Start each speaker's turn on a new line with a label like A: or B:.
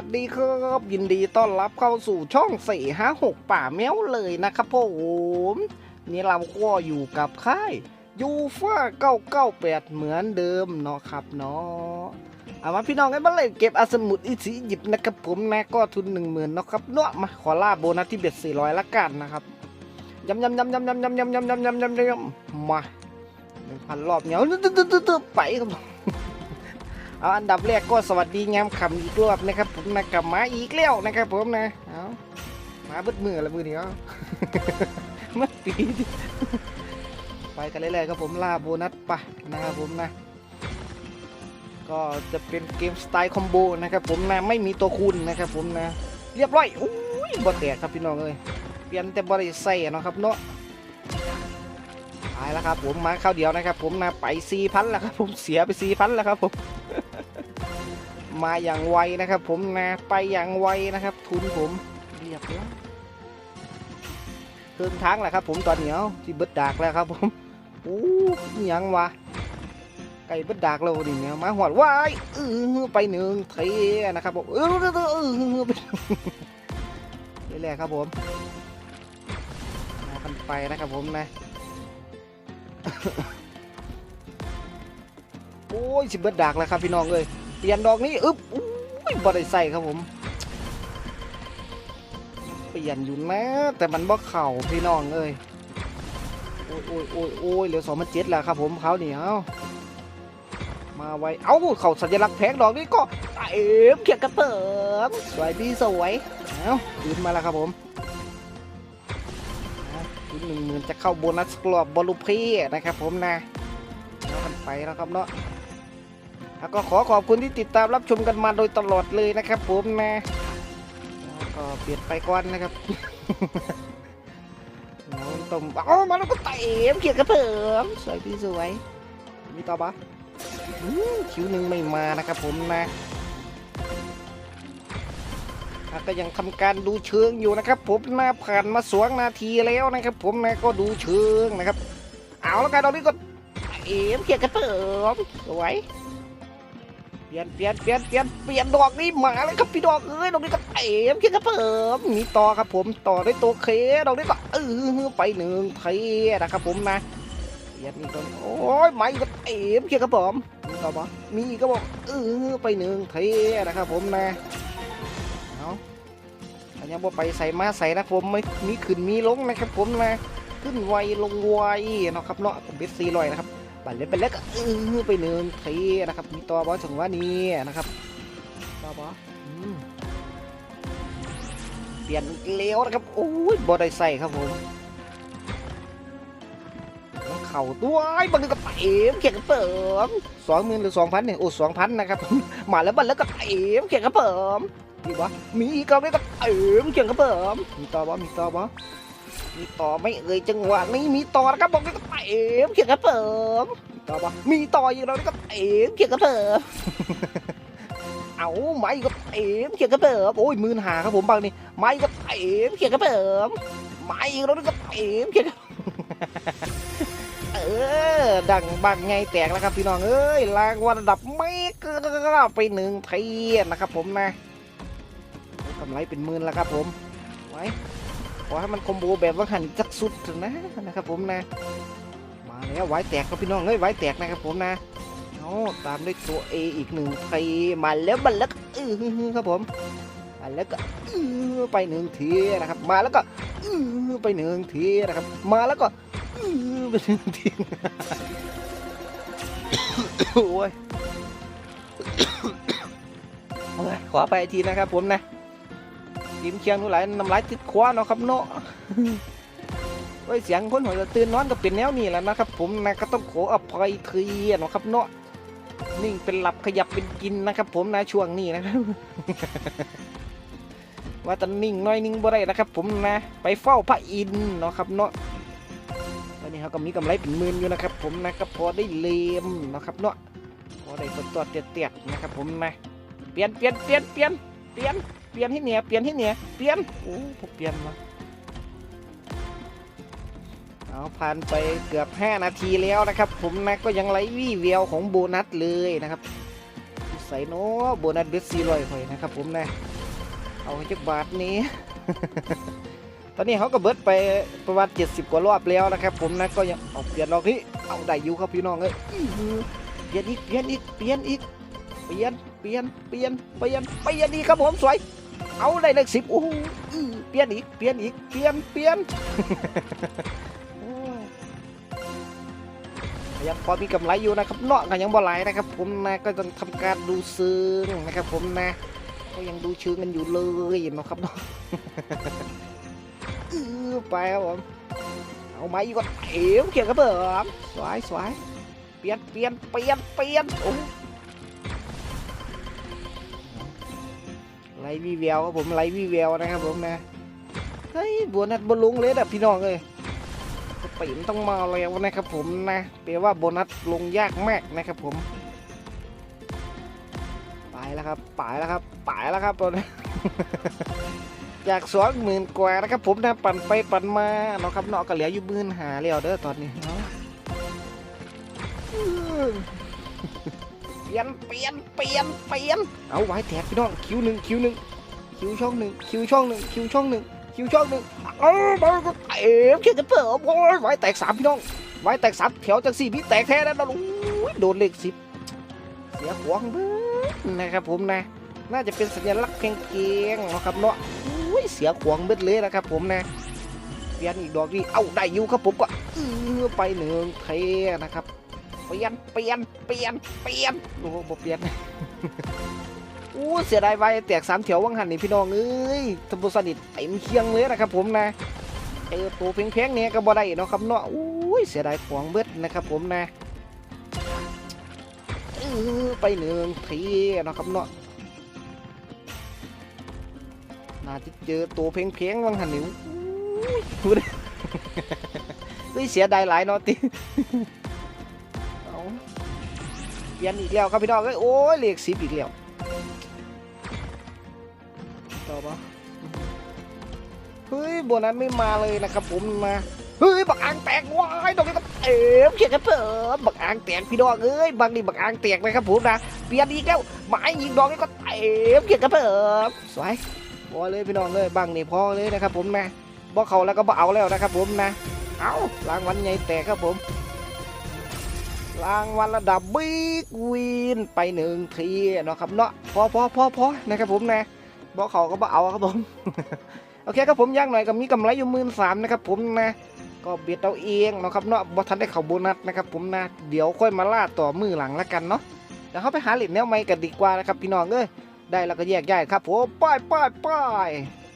A: วัสดีครับยินดีต้อนรับเข้าสู่ช่องสี่ห้าหกป่าแมวเลยนะครับผมนี่เราก็อยู่กับค่ายยูฟ่าเก้าเก้าแปดเหมือนเดิมเนาะครับเนาะเอามาพี่น้องกันมาเลยเก็บอาสมุดอีสีหยิบนะครับผมนะก็ทุนหนึ่งหมื่นเนาะครับเนาะมาขอล่าโบนัสที่เบ็ดสี่ร้อยละกันนะครับยำยำยำยำยำยำยำยำยำยำยำยำมาหนึ่งพันรอบเนียวตึ๊ดตึ๊ดตึ๊ดตึ๊ดไปครับ เอาอันดับแรกก็สวัสดีงามคำอีกรอบนะครับ ผมนะกลับมาอีกแล้วนะครับ ผมนะเอามาบิดมือละมือเดียวมาปีไปกันเรื่อยๆครับผมล่าโบนัสไปนะครับผมนะ ก็จะเป็นเกมสไตล์คอมโบนะครับ ผมนะไม่มีตัวคูณนะครับผมนะ เรียบร้อยอุ้ยบอแตกครับพี่น้องเอ้ยเปลี่ยนแต่บริใส่เนะครับเนาะไปแล้วครับผมมาข้าวเดียวนะครับ ผมนะไปสี่พันแล้วครับผมเสียไปสี่พันแล้วครับผม มาอย่างไวนะครับ ผมนะไปอย่างไวนะครับ ทุนผมเรียบร้อยเดินทางแหละครับ ผมตอนเหนียวที่เบิดดากแล้วครับ ผมโอ้หยังวะไก่เบิดดากเราดิเนี่ยมาหอดว้ายเออไปหนึ่งเทนะครับผมเออเออเออเออไปนี่แหละครับผมมากันไปนะครับผมนะโอ้ยสิเบิดดากแล้วครับพี่น้องเอ้ย เปลี่ยนดอกนี้อึ๊บอุ้ยบ่ได้ใส่ครับผม เปลี่ยนอยู่นะแต่มันบ่เข่าพี่น้องเอ้ยโอ้ยโอ้ยโอ้ยโอ้ยเหลือสองพันเจ็ดแล้วครับผมเขาเหนียวมาไว้ เอ้าเขาสัญลักษณ์แพงดอกนี้ก็เอ็มเขียกระเติมสวยดีสวย เอ้าคืนมาแล้วครับผมคืนหนึ่งหมื่นจะเข้าโบนัสกรอบบอลลูพีนะครับผมนะแล้วกันไปแล้วครับเนาะ แล้วก็ขอขอบคุณที่ติดตามรับชมกันมาโดยตลอดเลยนะครับผมนะแล้วก็เปลี่ยนไปก่อนนะครับน้องตมเอามาแล้วก็เตะเขียนกระเพิ่มสวยพี่สวยมีต่อปะคิวหนึ่งไม่มานะครับผมนะก็ยังทำการดูเชิงอยู่นะครับผมนะผ่านมาสวงนาทีแล้วนะครับผมนะก็ดูเชิงนะครับ เอาแล้วกันตอนนี้ก็เอ็มเขียนกระเพิ่มสวย เปลี่ยนเปลี่ยนเปลี่ยนเปลี่ยนเปลี่ยนดอกนี้มาแล้วครับพี่ดอกเอ้ยดอกนี้ก็เต็มขึ้นครับผมมีต่อครับผมต่อด้วยตัวเคดอกนี้ก็เออไปหนึ่งเทนะครับผมนะเปลี่ยนอีกตัวโอ้ยไม่ก็เต็มขึ้นครับผมมีต่อปะมีก็บอกเออไปหนึ่งเทนะครับผมนะเอาอันนี้บอกไปใส่มาใส่นะผมไม่มีขึ้นมีลงนะครับผมนะขึ้นไวลงไวเนาะครับเนาะผมเบสซีลอยนะครับ ไปเลยไปแล้วก็เออไปหนึ่งเทนะครับ มีตัวบอสถึงว่านี้นะครับตัวบอสเปลี่ยนอีกแล้วนะครับโอ้ยบอได้ใส่ครับผมเข่าตัวไอ้บอลก็เต็มเขียนกระเปิมสองหมื่นหรือสองพันเนี่ยโอ้สองพันนะครับมาแล้วบอลแล้วก็เต็มเขียนกระเปิมมีบอมีอีกก็ไม่ก็เต็มเขียนกระเปิมมีตัวบอมีตัวบอ มีต่อไม่เอ่ยจังหวะนี้มีต่อนะครับบอกเลยก็เต็มเขียนกระเปิมต่อปะมีต่ออีกแล้วก็เอ็มเขียนกระเพิบเอาไม้ก็เอ็มเขียนกระเพิบโอ้ยมื่นหาครับผมบางนี่ไม้ก็เอ็มเขียนกระเพิบไม้อีกแล้วก็เอ็มเขียนกระเออดังบางไงแตกแล้วครับพี่น้องเอ้ยรางวัลระดับไม่เกินไปหนึ่งเทียนนะครับผมนะกำไรเป็นหมื่นแล้วครับผมไว้ ขอให้มันคอมโบแบบว่าหันจักสุดนะนะครับผมนะ มาแล้วไว้แตกครับพี่น้องเอ้ยไว้แตกนะครับผมนะเอาตามด้วยตัว A อีกหนึ่งทีมาแล้วมันแล้วก็อื้อครับผมมาแล้วก็อือไปหนึ่งทีนะครับ มาแล้วก็อือไปหนึ่งทีนะครับ มาแล้วก็อือไปหนึ่งทีโอ้ยโอ้ยขอไปทีนะครับผมนะ กินเคียงทุกหลายน้ำลายติดคว้าเนาะครับเนาะโอ้ยเสียงคนหัวจะตื่นนอนก็เป็นแนวนี้แหล้วนะครับ ผมนะก็ต้องขออภัยทีนะครับเนาะนิ่งเป็นหลับขยับเป็นกินนะครับ ผมนะช่วงนี้นะครับว่าแตะนิ่งน้อยนิ่งบ่ได้นะครับ ผมนะ ไปเฝ้าพระอินเนาะครับเนาะตอนนี้เขาก็มีกำไรเป็นหมื่นอยู่นะครับ ผมนะก็พอได้เลมเนาะครับเนาะพอได้ตัวตัวเตียดๆนะครับ ผมนะเปลี่ยนเปลี่ยนเปลี่ยนเปลี่ยนเปลี่ยน เปลี่ยนให้เนี่ยเปลี่ยนให้เนี่ยเปลี่ยนโอ้ผมเปลี่ยนมาเอาผ่านไปเกือบ 5 นาทีแล้วนะครับ ผมนะก็ยังไร้วี่แววของโบนัสเลยนะครับใส่โนโบนัสเบสซีลอยคอยนะครับ ผมนะเอาจักบาทนี้ ตอนนี้เขาก็เบิดไปประมาณ70 กว่ารอบแล้วนะครับ ผมนะก็ยังเอาเปลี่ยนรอบนี้เอาได้อยู่ครับพี่น้องเอ้ยเปลี่ยนอีกเปลี่ยนอีกเปลี่ยนอีกเปลี่ยนเปลี่ยนเปลี่ยนเปลี่ยนเปลี่ยนอีกครับผมสวย เอาได้เลขสิบโอ้โหเปลี่ยนอีกเปลี่ยนอีกเปลี่ยนเปลี่ยนยังพอมีกำไรอยู่นะครับเนาะก็ยังบ่ไหลนะครับ ผมนะก็ต้องทำการดูซึ้งนะครับ ผมนะ ก็ยังดูเชิงกันอยู่เลยนะครับเนาะอื้อไปครับผมเอาไม้อีกก่อนเอ๋วเขียนกระเบิดสวยสวยเปลี่ยนเปลี่ยนเปลี่ยนเปลี่ยนโอ้ ไรวีแววครับผมไรวีแววนะครับผมนะเฮ้ยบัวนัดบอลลุงเลยนะพี่น้องเลยปีนต้องมาแล้วนะครับผมนะแปลว่าโบนัสลงยากมากนะครับผมไปแล้วครับไปแล้วครับไปแล้วครับตอนนี้จากสองหมื่นกว่านะครับผมนะปั่นไปปั่นมาเนาะครับเนาะก็เหลืออยู่หมื่นหาแล้วเด้อตอนนี้เนาะ ปลี่ยนเปลี่ยนเปลี่ยนเปลี่ยนเอาไว้แถบพี่น้องคิวหนึ่งคิวหนึ่งคิวช่องหนึ่งคิวช่องหนึ่งคิวช่องหนึ่งคิวช่องหนึ่งเอาไปก็เอ๋เขียนกันเถอะโอ้ยไว้แตกสามพี่น้องไว้แตกสามแถวจากสี่พี่แตกแท้แล้วนะโอ้ยโดนเลขสิบเสียหัวงเบ้นะครับผมนะ น่าจะเป็นสัญลักษณ์เก่งๆเนะครับเนาะอุ้ยเสียขวางเบ็ดเลยนะครับผมนะเปลี่ยนอีกดอกนี่เอ้าได้อยู่ครับผมก็เออไปหนึ่งเทนะครับ เปลี่ยนเปลี่ยนเปลี่ยนเปลี่ยนโอ้โหบ่เปลี่ยนอู้เสียดายไว้แตกสามแถววังหันนี่พี่น้องเอ้ยทบุสนิทเต็มเคียงเลยนะครับผมนะเจอตัวเพียงๆเนี่ยก็บ่ได้เนาะครับเนาะอุ้ยเสียดายขวงเบ็ดนะครับผมนะไปหนึ่งเทเนาะครับเนาะน่าจะเจอตัวเพลงเพลงๆวังหันนิวพูดเฮ้ยเสียดายหลายเนาะติ เปลี่ยนอีกแล้วครับพี่น้องเอ้ยโอ้ยเลขสิบอีกแล้วต่อปะเฮ้ยโบนัสไม่มาเลยนะครับผมมาเฮ้ยบักอ่างแตกว้ายดอกนี้ก็เอ๋มเขียนกันเพิ่มบักอ่างแตกพี่น้องเอ้ยบางนี่บักอ่างแตกนะครับผมนะเปลี่ยนอีกแล้วไม้ยิงดอกนี้ก็เอ๋มเขียนกันเพิ่มสวยพอเลยพี่น้องเลยบังนี่พอเลยนะครับผมนะบ่เขาแล้วก็บ่เอาแล้วนะครับผมนะเอารางวัลใหญ่แตกครับผม รางวัลระดับบิ๊กวินไปหนึ่งทีเนาะครับเนาะพอพอพอพอนะครับผมนะบ่เขาก็บ่เอาครับผม โอเคครับผมย่างหน่อยก็มีกำไรอยู่หมื่นสามนะครับผมนะก็เบียดเอาเองเนาะครับเนาะบ่ทันได้เข้าโบนัสนะครับผมนะเดี๋ยวค่อยมาล่าต่อมือหลังแล้วกันเนาะเดี๋ยวเขาไปหาเหรียญแนวใหม่กันดีกว่านะครับพี่น้องเอ้ยได้แล้วก็แยกย้ายครับผมป้ายป้ายป้าย